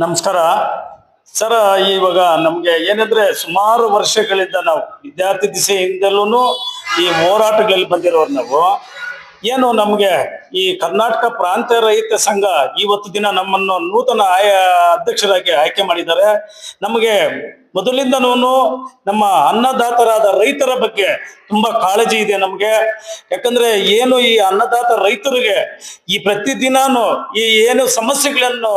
ನಮಸ್ಕಾರ. ಸರ್, ಇವಾಗ ನಮ್ಗೆ ಏನಂದ್ರೆ ಸುಮಾರು ವರ್ಷಗಳಿಂದ ನಾವು ವಿದ್ಯಾರ್ಥಿ ದಿಸೆಯಿಂದಲೂ ಈ ಹೋರಾಟಗಳಲ್ಲಿ ಬಂದಿರೋರು ನಾವು. ಏನು ನಮಗೆ ಈ ಕರ್ನಾಟಕ ಪ್ರಾಂತ ರೈತ ಸಂಘ ಇವತ್ತು ದಿನ ನಮ್ಮನ್ನು ನೂತನ ಆಯ ಅಧ್ಯಕ್ಷರಾಗಿ ಆಯ್ಕೆ ಮಾಡಿದ್ದಾರೆ. ನಮಗೆ ಮೊದಲಿಂದನೂ ನಮ್ಮ ಅನ್ನದಾತರಾದ ರೈತರ ಬಗ್ಗೆ ತುಂಬಾ ಕಾಳಜಿ ಇದೆ ನಮಗೆ. ಯಾಕಂದ್ರೆ ಏನು ಈ ಅನ್ನದಾತ ರೈತರಿಗೆ ಈ ಪ್ರತಿದಿನಾನು ಈ ಏನು ಸಮಸ್ಯೆಗಳನ್ನು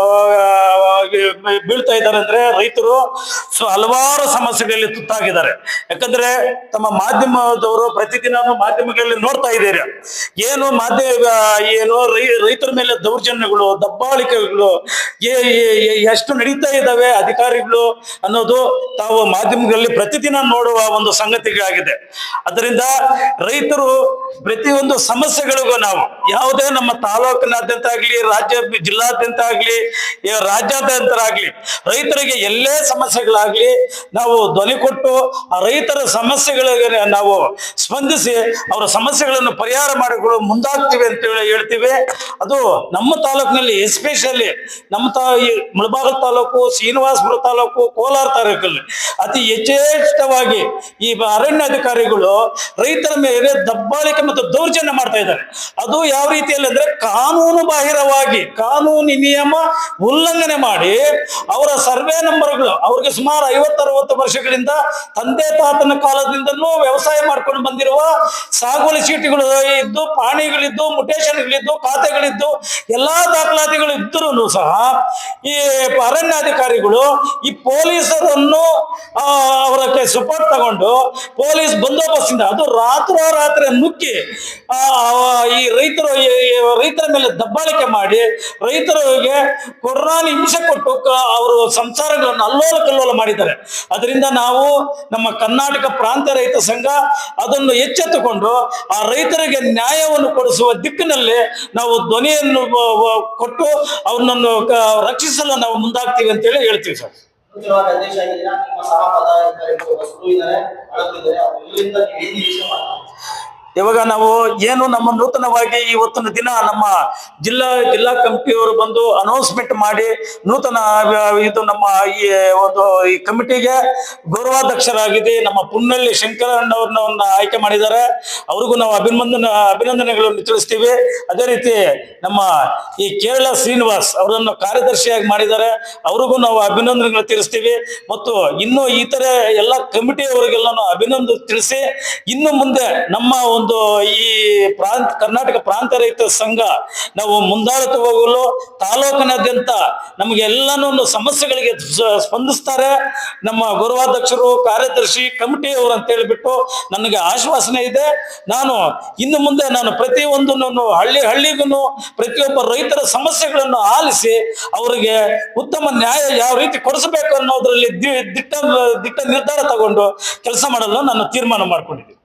ಬೀಳ್ತಾ ಇದ್ದಾರೆ ಅಂದ್ರೆ ರೈತರು ಹಲವಾರು ಸಮಸ್ಯೆಗಳಲ್ಲಿ ತುತ್ತಾಗಿದ್ದಾರೆ. ಯಾಕಂದ್ರೆ ತಮ್ಮ ಮಾಧ್ಯಮದವರು ಪ್ರತಿದಿನಾನು ಮಾಧ್ಯಮಗಳಲ್ಲಿ ನೋಡ್ತಾ ಇದ್ದೀರಿ. ಏನು ಮಾಧ್ಯಮ ಏನು ರೈತರ ಮೇಲೆ ದೌರ್ಜನ್ಯಗಳು, ದಬ್ಬಾಳಿಕೆಗಳು ಎಷ್ಟು ನಡೀತಾ ಇದ್ದಾವೆ ಅಧಿಕಾರಿಗಳು ಅನ್ನೋದು ತಾವು ಮಾಧ್ಯಮಗಳಲ್ಲಿ ಪ್ರತಿದಿನ ನೋಡುವ ಒಂದು ಸಂಗತಿಗಳಾಗಿದೆ. ಅದರಿಂದ ರೈತರು ಪ್ರತಿಯೊಂದು ಸಮಸ್ಯೆಗಳಿಗೂ ನಾವು ಯಾವುದೇ ನಮ್ಮ ತಾಲೂಕಿನಾದ್ಯಂತ ಆಗ್ಲಿ, ರಾಜ್ಯ, ಜಿಲ್ಲಾದ್ಯಂತ ಆಗ್ಲಿ ರಾಜ್ಯಾದ್ಯಂತ ಆಗ್ಲಿ, ರೈತರಿಗೆ ಎಲ್ಲೇ ಸಮಸ್ಯೆಗಳಾಗ್ಲಿ ನಾವು ಧ್ವನಿ ಕೊಟ್ಟು ಆ ರೈತರ ಸಮಸ್ಯೆಗಳಿಗೆ ನಾವು ಸ್ಪಂದಿಸಿ ಅವರ ಸಮಸ್ಯೆಗಳನ್ನು ಪರಿಹಾರ ಮಾಡಿಕೊಳ್ಳಲು ಮುಂದಾಗ್ತೀವಿ ಅಂತ ಹೇಳಿ ಹೇಳ್ತೀವಿ. ಅದು ನಮ್ಮ ತಾಲೂಕಿನಲ್ಲಿ ಎಸ್ಪೆಷಲಿ ನಮ್ಮ ತಾ, ಈ ಮುಳಬಾಗಲ್ ತಾಲೂಕು, ಶ್ರೀನಿವಾಸಪುರ ತಾಲೂಕು, ಕೋಲಾರ ತಾಲೂಕಲ್ಲಿ ಅತಿ ಯಥೇಷ್ಟವಾಗಿ ಈ ಅರಣ್ಯಾಧಿಕಾರಿಗಳು ರೈತರ ಮೇಲೆ ದಬ್ಬಾಳಿಕೆ ಮತ್ತು ದೌರ್ಜನ್ಯ ಮಾಡ್ತಾ ಇದ್ದಾರೆ. ಅದು ಯಾವ ರೀತಿಯಲ್ಲಿ ಅಂದ್ರೆ ಕಾನೂನು ಬಾಹಿರವಾಗಿ ಕಾನೂನು ನಿಯಮ ಉಲ್ಲಂಘನೆ ಮಾಡಿ ಅವರ ಸರ್ವೆ ನಂಬರ್ಗಳು ಅವ್ರಿಗೆ ಸುಮಾರು ಐವತ್ತರವತ್ತು ವರ್ಷಗಳಿಂದ ತಂದೆ ತಾತನ ಕಾಲದಿಂದಲೂ ವ್ಯವಸಾಯ ಮಾಡ್ಕೊಂಡು ಬಂದಿರುವ ಸಾಗುವಳಿ ಚೀಟಿಗಳು ಇದ್ದು ಪಾಣಿಗಳಿದ್ದು ಮುಟೇಶನ್ಗಳಿದ್ದು ಖಾತೆಗಳಿದ್ದು ಎಲ್ಲಾ ದಾಖಲಾತಿಗಳು ಇದ್ದರೂ ಸಹ ಈ ಅರಣ್ಯಾಧಿಕಾರಿಗಳು ಈ ಪೊಲೀಸರನ್ನು ಅವರ ಕೈ ಸುಪಾಟ್ ತಗೊಂಡು ಪೊಲೀಸ್ ಬಂದೋಬಸ್ತಿಂದ ಅದು ರಾತ್ರೋರಾತ್ರಿ ನುಗ್ಗಿ ಆ, ಆ, ಈ ರೈತರು ರೈತರ ಮೇಲೆ ದಬ್ಬಾಳಿಕೆ ಮಾಡಿ ರೈತರಿಗೆ ಕೊರೋನಾ ಹಿಂಸೆ ಕೊಟ್ಟು ಅವರು ಸಂಸಾರಗಳನ್ನು ಅಲ್ಲೋಲ ಕಲ್ಲೋಲ ಮಾಡಿದ್ದಾರೆ. ಅದರಿಂದ ನಾವು ನಮ್ಮ ಕರ್ನಾಟಕ ಪ್ರಾಂತ ರೈತ ಸಂಘ ಅದನ್ನು ಎಚ್ಚೆತ್ತುಕೊಂಡು ಆ ರೈತರಿಗೆ ನ್ಯಾಯವನ್ನು ಕೊಡಿಸುವ ದಿಕ್ಕಿನಲ್ಲಿ ನಾವು ಧ್ವನಿಯನ್ನು ಕೊಟ್ಟು ಅವನನ್ನು ಕ- ರಕ್ಷಿಸಲು ನಾವು ಮುಂದಾಗ್ತೀವಿ ಅಂತೇಳಿ ಹೇಳ್ತೀವಿ ಸರ್. ನೂತನವಾಗಿ ಅಧ್ಯಕ್ಷ ಆಗಿದ್ದೀರಾ ನಿಮ್ಮ ಸಹ ಇದ್ದಾರೆ ಇದ್ದಾರೆ. ಏನು ನಿರೀಕ್ಷೆ ಮಾಡ್ತೀರಾ? ಇವಾಗ ನಾವು ಏನು ನಮ್ಮ ನೂತನವಾಗಿ ಇವತ್ತಿನ ದಿನ ನಮ್ಮ ಜಿಲ್ಲಾ ಜಿಲ್ಲಾ ಕಮಿಟಿಯವರು ಬಂದು ಅನೌನ್ಸ್ಮೆಂಟ್ ಮಾಡಿ ನೂತನ, ಇದು ನಮ್ಮ ಈ ಒಂದು ಈ ಕಮಿಟಿಗೆ ಗೌರವಾಧ್ಯಕ್ಷರಾಗಿದೆ ನಮ್ಮ ಪುನ್ನಳ್ಳಿ ಶಂಕರಣ್ಣವ್ರನ್ನ ಆಯ್ಕೆ ಮಾಡಿದ್ದಾರೆ. ಅವ್ರಿಗೂ ನಾವು ಅಭಿನಂದನ, ಅಭಿನಂದನೆಗಳನ್ನು ತಿಳಿಸ್ತೀವಿ. ಅದೇ ರೀತಿ ನಮ್ಮ ಈ ಕೇರಳ ಶ್ರೀನಿವಾಸ್ ಅವರನ್ನು ಕಾರ್ಯದರ್ಶಿಯಾಗಿ ಮಾಡಿದ್ದಾರೆ. ಅವ್ರಿಗೂ ನಾವು ಅಭಿನಂದನೆಗಳು ತಿಳಿಸ್ತೀವಿ. ಮತ್ತು ಇನ್ನು ಇತರೆ ಎಲ್ಲ ಕಮಿಟಿಯವರಿಗೆಲ್ಲ ಅಭಿನಂದನೆ ತಿಳಿಸಿ, ಇನ್ನು ಮುಂದೆ ನಮ್ಮ ಒಂದು ಈ ಪ್ರಾಂತ, ಕರ್ನಾಟಕ ಪ್ರಾಂತ ರೈತ ಸಂಘ ನಾವು ಮುಂದಾಳುತ್ತಾ ಹೋಗಲು ತಾಲೂಕಿನಾದ್ಯಂತ ನಮಗೆ ಎಲ್ಲನೂ ಸಮಸ್ಯೆಗಳಿಗೆ ಸ್ಪಂದಿಸ್ತಾರೆ. ನಮ್ಮ ಗೌರವಾಧ್ಯಕ್ಷರು, ಕಾರ್ಯದರ್ಶಿ ಕಮಿಟಿಯವರು ಅಂತ ಹೇಳಿಬಿಟ್ಟು ನನಗೆ ಆಶ್ವಾಸನೆ ಇದೆ. ನಾನು ಇನ್ನು ಮುಂದೆ ನಾನು ಪ್ರತಿಯೊಂದನ್ನು ಹಳ್ಳಿ ಹಳ್ಳಿಗೂ ಪ್ರತಿಯೊಬ್ಬ ರೈತರ ಸಮಸ್ಯೆಗಳನ್ನು ಆಲಿಸಿ ಅವರಿಗೆ ಉತ್ತಮ ನ್ಯಾಯ ಯಾವ ರೀತಿ ಕೊಡಿಸಬೇಕು ಅನ್ನೋದ್ರಲ್ಲಿ ದಿಟ್ಟ ದಿಟ್ಟ ನಿರ್ಧಾರ ತಗೊಂಡು ಕೆಲಸ ಮಾಡಲು ನಾನು ತೀರ್ಮಾನ ಮಾಡ್ಕೊಂಡಿದ್ದೀನಿ.